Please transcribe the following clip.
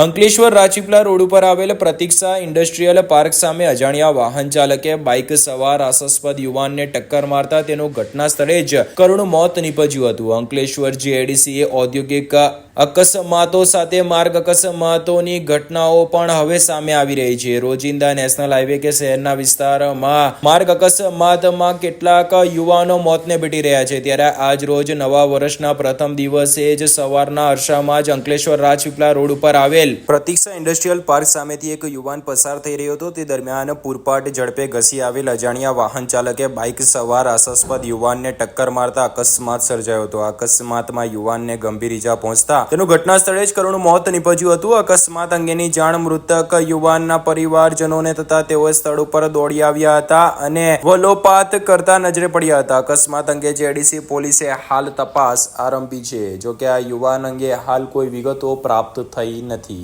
Ankleshwar Rajpipla road ઉપર આવેલ પ્રતિક્ષા ઇન્ડસ્ટ્રીયલ પાર્ક સામે અજાણ્યા વાહન ચાલકે બાઇક સવાર આશાસ્પદ યુવાનને ટક્કર મારતા તેનું ઘટના સ્થળે જ કરુણ મોત નીપજ્યું હતું. અંકલેશ્વર જીઆઈડીસીએ ઔદ્યોગિક અકસ્માતો સાથે માર્ગ અકસ્માતોની ઘટનાઓ પણ હવે સામે આવી રહી છે. રોજિંદા નેશનલ હાઈવે કે શહેરના વિસ્તારમાં માર્ગ અકસ્માતમાં કેટલાક યુવાનો મોતને ભેટી રહ્યા છે. ત્યારે આજ રોજ નવા વર્ષના પ્રથમ દિવસે જ સવારના અરસામાં જ અંકલેશ્વર રાજપીપલા રોડ ઉપર આવેલ. પ્રતીક્ષા ઇન્ડસ્ટ્રીયલ પાર્ક સામેથી એક યુવાન પસાર થઈ રહ્યો હતો. તે દરમિયાન પૂરપાટ ઝડપે ઘસી આવેલ અજાણ્યા વાહન ચાલકે બાઇક સવાર આશાસ્પદ યુવાનને ટક્કર મારતા અકસ્માત સર્જાયો હતો. અકસ્માતમાં યુવાનને ગંભીર ઈજા પહોંચતા તેનું ઘટના સ્થળે જ કરુણ મોત નીપજ્યું હતું. અકસ્માત અંગેની જાણ મૃતક યુવાનના પરિવારજનોને તથા તેઓ સ્થળ ઉપર દોડી આવ્યા હતા અને વલોપાત કરતા નજરે પડ્યા હતા. અકસ્માત અંગે જેડીસી પોલીસે હાલ તપાસ આરંભી છે. જો કે આ યુવાન અંગે હાલ કોઈ વિગતો પ્રાપ્ત થઈ નથી. thì